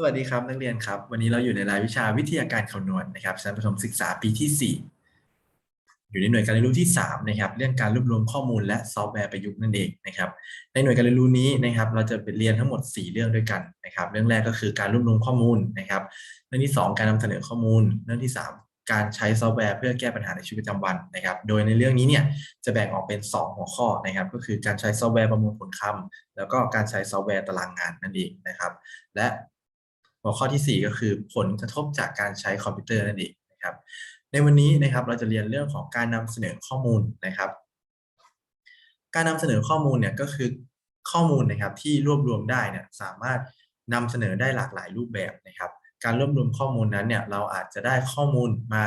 สวัสดีครับนักเรียนครับ วันนี้เราอยู่ในรายวิชาวิทยาการคำนวณนะครับชั้นประถมศึกษาปีที่ 4 อยู่ในหน่วยการเรียนรู้ที่ 3 นะครับ เรื่องการรวบรวมข้อมูลและซอฟต์แวร์ประยุกต์นั่นเองนะครับ ในหน่วยการเรียนรู้นี้นะครับ เราจะไปเรียนทั้งหมด 4 เรื่องด้วยกันนะครับ เรื่องแรกก็คือการรวบรวมข้อมูลนะครับ เรื่องที่ 2 การนำเสนอข้อมูล เรื่องที่ 3 การใช้ซอฟต์แวร์เพื่อแก้ปัญหาในชีวิตประจำวันนะครับ โดยในเรื่องนี้เนี่ยจะแบ่งออกเป็น 2 หัวข้อนะครับ ก็คือการใช้ซอฟต์แวร์ประมวลผลคำแล้วก็การใช้ซอฟต์แวร์ตารางงานนั่นเองนะครับ และ หัวข้อที่ 4 ก็คือผลกระทบจากการใช้คอมพิวเตอร์นั่นเองนะครับ ในวันนี้นะครับเราจะเรียนเรื่องของการนำเสนอข้อมูลนะครับ การนำเสนอข้อมูลเนี่ยก็คือข้อมูลนะครับที่รวบรวมได้เนี่ยสามารถนำเสนอได้หลากหลายรูปแบบนะครับ การรวบรวมข้อมูลนั้นเนี่ยเราอาจจะได้ข้อมูลมา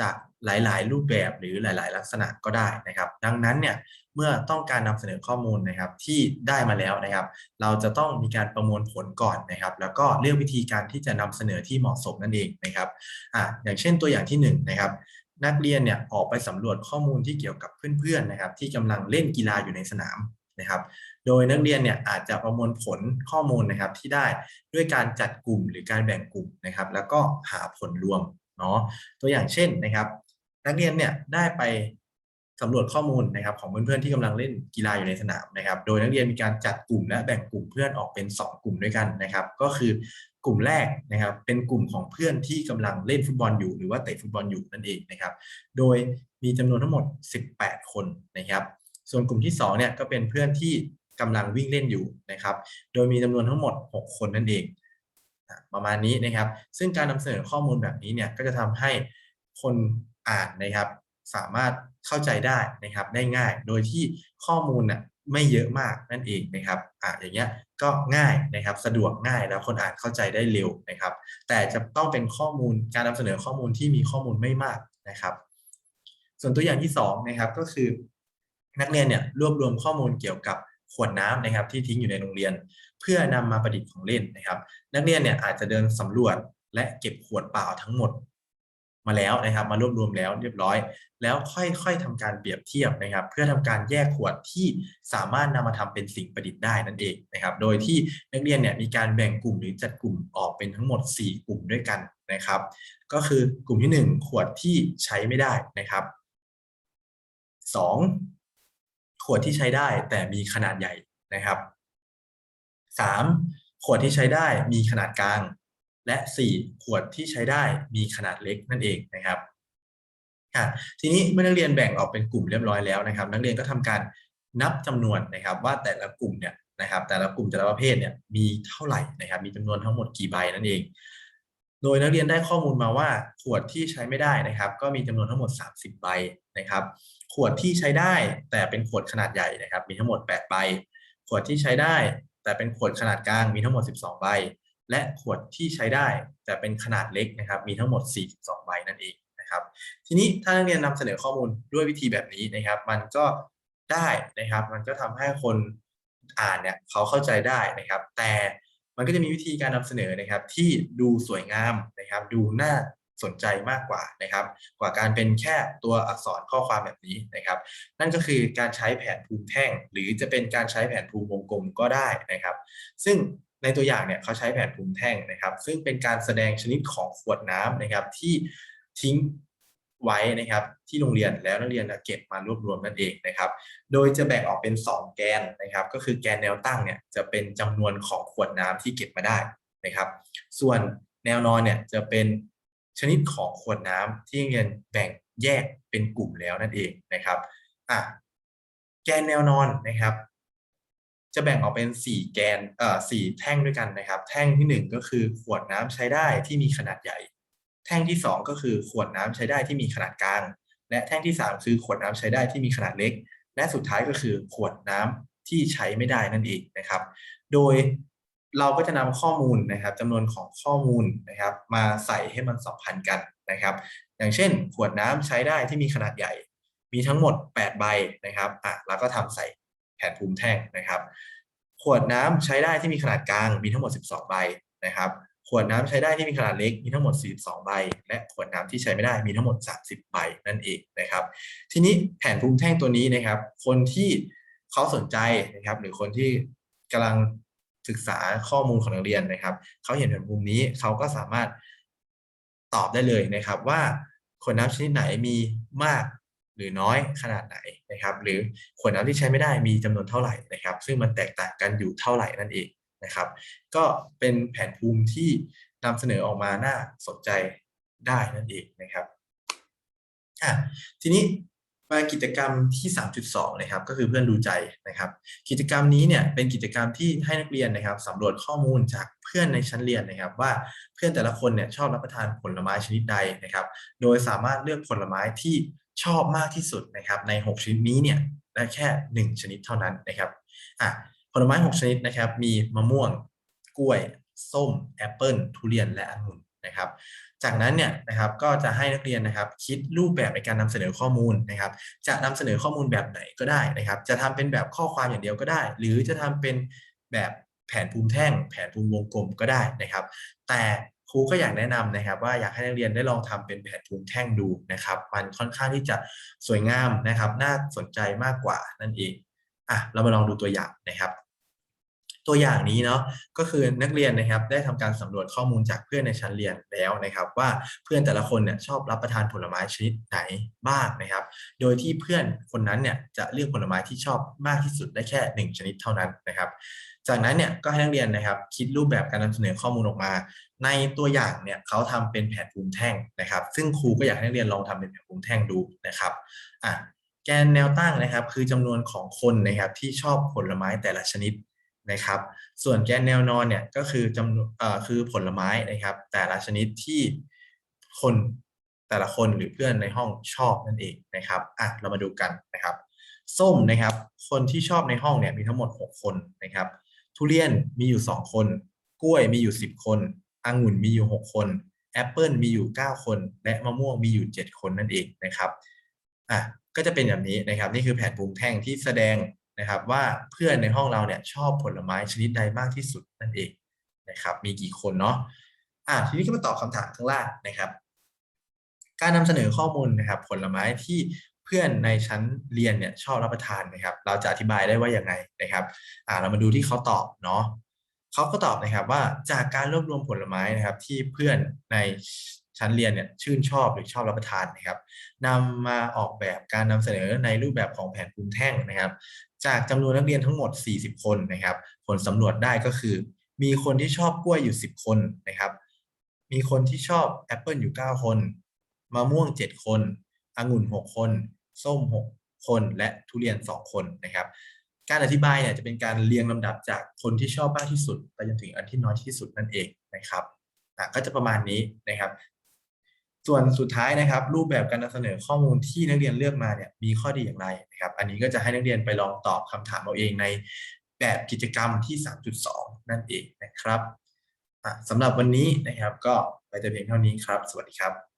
จากหลาย ๆ รูปแบบหรือหลาย ๆ ลักษณะก็ได้นะครับ ดังนั้นเนี่ยเมื่อต้องการนำเสนอข้อมูลนะครับที่ได้มาแล้วนะครับ เราจะต้องมีการประมวลผลก่อนนะครับ แล้วก็เลือกวิธีการที่จะนำเสนอที่เหมาะสมนั่นเองนะครับอ่าอย่างเช่นตัวอย่างที่1นงนะครับนักเรียนเนี่ยออกไปสำรวจข้อมูลที่เกี่ยวกับเพื่อนๆนะครับ ที่กำลังเล่นกีฬาอยู่ในสนามนะครับ โดยนักเรียนเนี่ยอาจจะประมวลผลข้อมูลนะครับที่ได้ด้วยการจัดกลุ่มหรือการแบ่งกลุ่มนะครับ แล้วก็หาผลรวม เนาะตัวอย่างเช่นนะครับ นักเรียนเนี่ยได้ไปสำรวจข้อมูลนะครับของเพื่อนๆที่กำลังเล่นกีฬาอยู่ในสนามนะครับ โดยนักเรียนมีการจัดกลุ่มและแบ่งกลุ่มเพื่อนออกเป็น 2 กลุ่มด้วยกันนะครับ ก็คือกลุ่มแรกนะครับ เป็นกลุ่มของเพื่อนที่กำลังเล่นฟุตบอลอยู่ หรือว่าเตะฟุตบอลอยู่นั่นเองนะครับ โดยมีจำนวนทั้งหมด 18 คนนะครับ ส่วนกลุ่มที่2เนี่ยก็เป็นเพื่อนที่กำลังวิ่งเล่นอยู่นะครับ โดยมีจำนวนทั้งหมด 6 คนนั่นเอง ประมาณนี้นะครับ ซึ่งการนำเสนอข้อมูลแบบนี้เนี่ยก็จะทำให้คนอ่านนะครับ สามารถเข้าใจได้นะครับได้ง่ายโดยที่ข้อมูลน่ะไม่เยอะมากนั่นเองนะครับอ่าอย่างเงี้ยก็ง่ายนะครับสะดวกง่ายแล้วคนอ่านเข้าใจได้เร็วนะครับ แต่จะต้องเป็นข้อมูลการนำเสนอข้อมูลที่มีข้อมูลไม่มากนะครับ ส่วนตัวอย่างที่2นะครับก็คือ นักเรียนเนี่ยรวบรวมข้อมูลเกี่ยวกับขวดน้ำนะครับที่ทิ้งอยู่ในโรงเรียน เพื่อนำมาประดิษฐ์ของเล่นนะครับ นักเรียนเนี่ยอาจจะเดินสำรวจและเก็บขวดเปล่าทั้งหมดมาแล้วนะครับ มารวบรวมแล้วเรียบร้อย แล้วค่อยๆทำการเปรียบเทียบนะครับ เพื่อทำการแยกขวดที่สามารถนำมาทำเป็นสิ่งประดิษฐ์ได้นั่นเองนะครับ โดยที่นักเรียนเนี่ยมีการแบ่งกลุ่มหรือจัดกลุ่มออกเป็นทั้งหมด 4 กลุ่มด้วยกันนะครับ ก็คือกลุ่มที่ 1 ขวดที่ใช้ไม่ได้นะครับ 2. ขวดที่ใช้ได้แต่มีขนาดใหญ่นะครับ 3. ขวดที่ใช้ได้มีขนาดกลาง และ 4 ขวดที่ใช้ได้มีขนาดเล็กนั่นเองนะครับค่ะทีนี้เมื่อนักเรียนแบ่งออกเป็นกลุ่มเรียบร้อยแล้วนะครับ นักเรียนก็ทำการนับจำนวนนะครับว่าแต่ละกลุ่มเนี่ยนะครับ แต่ละกลุ่มแต่ละประเภทเนี่ยมีเท่าไหร่นะครับ มีจำนวนทั้งหมดกี่ใบนั่นเอง โดยนักเรียนได้ข้อมูลมาว่า ขวดที่ใช้ไม่ได้นะครับ ก็มีจำนวนทั้งหมด 30 ใบนะครับ ขวดที่ใช้ได้แต่เป็นขวดขนาดใหญ่นะครับ มีทั้งหมด 8 ใบ ขวดที่ใช้ได้ แต่เป็นขวดขนาดกลางมีทั้งหมด 12 ใบ และขวดที่ใช้ได้ แต่เป็นขนาดเล็กนะครับ มีทั้งหมด 42 ใบนั่นเองนะครับ ทีนี้ถ้านักเรียนนำเสนอข้อมูลด้วยวิธีแบบนี้นะครับ มันก็ได้นะครับ มันก็ทำให้คนอ่านเนี่ยเขาเข้าใจได้นะครับ แต่มันก็จะมีวิธีการนำเสนอนะครับ ที่ดูสวยงามนะครับ ดูน่า สนใจมากกว่านะครับ กว่าการเป็นแค่ตัวอักษรข้อความแบบนี้นะครับ นั่นก็คือการใช้แผนภูมิแท่ง หรือจะเป็นการใช้แผนภูมิวงกลมก็ได้นะครับ ซึ่งในตัวอย่างเนี่ยเขาใช้แผนภูมิแท่งนะครับ ซึ่งเป็นการแสดงชนิดของขวดน้ำนะครับ ที่ทิ้งไว้นะครับที่โรงเรียนแล้วนักเรียนเก็บมารวบรวมนั่นเองนะครับ โดยจะแบ่งออกเป็น 2 แกนนะครับ ก็คือแกนแนวตั้งเนี่ยจะเป็นจำนวนของขวดน้ำที่เก็บมาได้นะครับ ส่วนแนวนอนเนี่ยจะเป็น ชนิดของขวดน้ำที่เรียนแบ่งแยกเป็นกลุ่มแล้วนั่นเองนะครับอะแกนแนวนอนนะครับ จะแบ่งออกเป็น 4 แกนเอ่อสี่แท่งด้วยกันนะครับ แท่งที่ 1 ก็คือขวดน้ำใช้ได้ที่มีขนาดใหญ่ แท่งที่ 2 ก็คือขวดน้ำใช้ได้ที่มีขนาดกลาง และแท่งที่ 3 คือขวดน้ำใช้ได้ที่มีขนาดเล็ก และสุดท้ายก็คือขวดน้ำที่ใช้ไม่ได้นั่นเองนะครับ โดย เราก็จะนำข้อมูลนะครับจำนวนของข้อมูลนะครับ มาใส่ให้มันสัมพันธ์กันนะครับ อย่างเช่น ขวดน้ำใช้ได้ที่มีขนาดใหญ่ มีทั้งหมด 8 ใบนะครับอะแล้วก็ทำใส่แผนภูมิแท่งนะครับ ขวดน้ำใช้ได้ที่มีขนาดกลางมีทั้งหมด 12 ใบนะครับ ขวดน้ำใช้ได้ที่มีขนาดเล็กมีทั้งหมด 42 ใบ และขวดน้ำที่ใช้ไม่ได้มีทั้งหมด 30 ใบนั่นเองนะครับ ทีนี้แผนภูมิแท่งตัวนี้นะครับ คนที่เขาสนใจนะครับ หรือคนที่กำลัง ศึกษาข้อมูลของนักเรียนนะครับเขาเห็นแผนภูมินี้เขาก็สามารถตอบได้เลยนะครับว่าขวดน้ำชนิดไหนมีมากหรือน้อยขนาดไหนนะครับ หรือขวดน้ำที่ใช้ไม่ได้มีจำนวนเท่าไหร่นะครับ ซึ่งมันแตกต่างกันอยู่เท่าไหร่นั่นเองนะครับ ก็เป็นแผนภูมิที่นำเสนอออกมาน่าสนใจได้นั่นเองนะครับอะทีนี้ มากิจกรรมที่ 3.2 นะครับ ก็คือเพื่อนดูใจนะครับ กิจกรรมนี้เนี่ยเป็นกิจกรรมที่ให้นักเรียนนะครับสำรวจข้อมูลจากเพื่อนในชั้นเรียนนะครับ ว่าเพื่อนแต่ละคนเนี่ยชอบรับประทานผลไม้ชนิดใดนะครับ โดยสามารถเลือกผลไม้ที่ชอบมากที่สุดนะครับ ใน 6 ชนิดนี้เนี่ยได้แค่ 1 ชนิดเท่านั้นนะครับอะผลไม้ 6 ชนิดนะครับ มีมะม่วง กล้วย ส้ม แอปเปิลทุเรียนและองุ่นนะครับ จากนั้นเนี่ยนะครับก็จะให้นักเรียนนะครับ คิดรูปแบบในการนำเสนอข้อมูลนะครับ จะนำเสนอข้อมูลแบบไหนก็ได้นะครับ จะทำเป็นแบบข้อความอย่างเดียวก็ได้ หรือจะทำเป็นแบบแผนภูมิแท่ง แผนภูมิวงกลมก็ได้นะครับ แต่ครูก็อยากแนะนำนะครับ ว่าอยากให้นักเรียนได้ลองทำเป็นแผนภูมิแท่งดูนะครับ มันค่อนข้างที่จะสวยงามนะครับ น่าสนใจมากกว่านั่นเองอะเรามาลองดูตัวอย่างนะครับ ตัวอย่างนี้เนาะก็คือนักเรียนนะครับได้ทำการสำรวจข้อมูลจากเพื่อนในชั้นเรียนแล้วนะครับ ว่าเพื่อนแต่ละคนเนี่ยชอบรับประทานผลไม้ชนิดไหนบ้างนะครับ โดยที่เพื่อนคนนั้นเนี่ยจะเลือกผลไม้ที่ชอบมากที่สุดได้แค่หนึ่งชนิดเท่านั้นนะครับ จากนั้นเนี่ยก็ให้นักเรียนนะครับ คิดรูปแบบการนำเสนอข้อมูลออกมา ในตัวอย่างเนี่ยเขาทำเป็นแผนภูมิแท่งนะครับ ซึ่งครูก็อยากให้นักเรียนลองทำเป็นแผนภูมิแท่งดูนะครับอะแกนแนวตั้งนะครับ คือจำนวนของคนนะครับที่ชอบผลไม้แต่ละชนิด นะครับ ส่วนแกนแนวนอนเนี่ยก็คือจำนวนคือผลไม้นะครับ แต่ละชนิดที่คนแต่ละคนหรือเพื่อนในห้องชอบนั่นเองนะครับอะเรามาดูกันนะครับ ส้มนะครับ คนที่ชอบในห้องเนี่ยมีทั้งหมด 6 คนนะครับ ทุเรียนมีอยู่ 2 คน กล้วยมีอยู่ 10 คนองุ่นมีอยู่ 6 คนแอปเปิลมีอยู่ 9 คน และมะม่วงมีอยู่ 7 คนนั่นเองนะครับอะก็จะเป็นแบบนี้นะครับ นี่คือแผนภูมิแท่งที่แสดง นะครับว่าเพื่อนในห้องเราเนี่ยชอบผลไม้ชนิดใดมากที่สุดนั่นเองนะครับมีกี่คนเนาะอะทีนี้ก็มาตอบคำถามข้างล่างนะครับ การนำเสนอข้อมูลนะครับ ผลไม้ที่เพื่อนในชั้นเรียนเนี่ยชอบรับประทานนะครับ เราจะอธิบายได้ว่าอย่างไงนะครับอ่าเรามาดูที่เขาตอบเนาะเขาก็ตอบนะครับว่าจากการรวบรวมผลไม้นะครับ ที่เพื่อนในชั้นเรียนเนี่ยชื่นชอบหรือชอบรับประทานนะครับนำมาออกแบบการนำเสนอในรูปแบบของแผนภูมิแท่งนะครับ จากจำนวนนักเรียนทั้งหมด 40 คนนะครับ ผลสำรวจได้ก็คือ มีคนที่ชอบกล้วยอยู่ 10 คนนะครับ มีคนที่ชอบแอปเปิลอยู่ 9 คนมะม่วง 7 คนองุ่น 6 คน ส้ม 6 คนและทุเรียน 2 คนนะครับ การอธิบายเนี่ยจะเป็นการเรียงลำดับจากคนที่ชอบมากที่สุด ไปจนถึงอันที่น้อยที่สุดนั่นเองนะครับก็จะประมาณนี้นะครับ ส่วนสุดท้ายนะครับ รูปแบบการนำเสนอข้อมูลที่นักเรียนเลือกมาเนี่ยมีข้อดีอย่างไรนะครับ อันนี้ก็จะให้นักเรียนไปลองตอบคำถามเอาเองในแบบกิจกรรมที่ 3.2 นั่นเองนะครับสำหรับวันนี้นะครับ ก็ไปแต่เพียงเท่านี้ครับ สวัสดีครับ